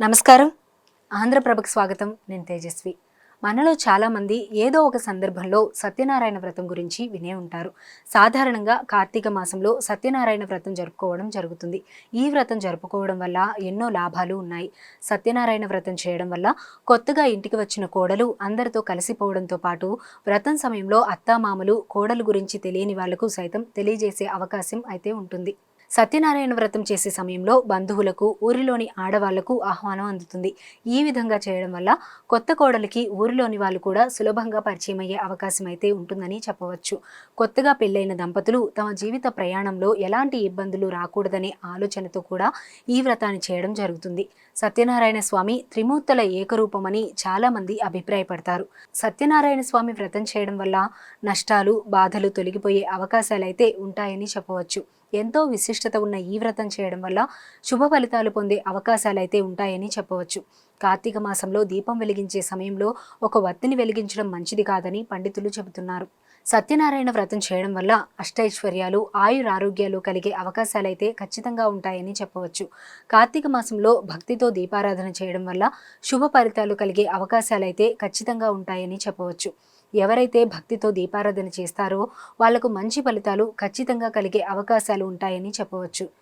నమస్కారం. ఆంధ్రప్రభకు స్వాగతం. నేను తేజస్వి. మనలో చాలామంది ఏదో ఒక సందర్భంలో సత్యనారాయణ వ్రతం గురించి వినే ఉంటారు. సాధారణంగా కార్తీక మాసంలో సత్యనారాయణ వ్రతం జరుపుకోవడం జరుగుతుంది. ఈ వ్రతం జరుపుకోవడం వల్ల ఎన్నో లాభాలు ఉన్నాయి. సత్యనారాయణ వ్రతం చేయడం వల్ల కొత్తగా ఇంటికి వచ్చిన కోడలు అందరితో కలిసిపోవడంతో పాటు వ్రతం సమయంలో అత్తామామలు కోడలు గురించి తెలియని వాళ్ళకు సైతం తెలియజేసే అవకాశం అయితే ఉంటుంది. సత్యనారాయణ వ్రతం చేసే సమయంలో బంధువులకు ఊరిలోని ఆడవాళ్ళకు ఆహ్వానం అందుతుంది. ఈ విధంగా చేయడం వల్ల కొత్త కోడలికి ఊరిలోని వాళ్ళు కూడా సులభంగా పరిచయం అయ్యే అవకాశం అయితే ఉంటుందని చెప్పవచ్చు. కొత్తగా పెళ్ళైన దంపతులు తమ జీవిత ప్రయాణంలో ఎలాంటి ఇబ్బందులు రాకూడదనే ఆలోచనతో కూడా ఈ వ్రతాన్ని చేయడం జరుగుతుంది. సత్యనారాయణ స్వామి త్రిమూర్తుల ఏకరూపమని చాలామంది అభిప్రాయపడతారు. సత్యనారాయణ స్వామి వ్రతం చేయడం వల్ల నష్టాలు బాధలు తొలగిపోయే అవకాశాలైతే ఉంటాయని చెప్పవచ్చు. ఎంతో విశిష్టత ఉన్న ఈ వ్రతం చేయడం వల్ల శుభ ఫలితాలు పొందే అవకాశాలైతే ఉంటాయని చెప్పవచ్చు. కార్తీక మాసంలో దీపం వెలిగించే సమయంలో ఒక వత్తిని వెలిగించడం మంచిది కాదని పండితులు చెబుతున్నారు. సత్యనారాయణ వ్రతం చేయడం వల్ల అష్టైశ్వర్యాలు ఆయురారోగ్యాలు కలిగే అవకాశాలైతే ఖచ్చితంగా ఉంటాయని చెప్పవచ్చు. కార్తీక మాసంలో భక్తితో దీపారాధన చేయడం వల్ల శుభ ఫలితాలు కలిగే అవకాశాలైతే ఖచ్చితంగా ఉంటాయని చెప్పవచ్చు. ఎవరైతే భక్తితో దీపారాధన చేస్తారో వాళ్ళకు మంచి ఫలితాలు ఖచ్చితంగా కలిగే అవకాశాలు ఉంటాయని చెప్పవచ్చు.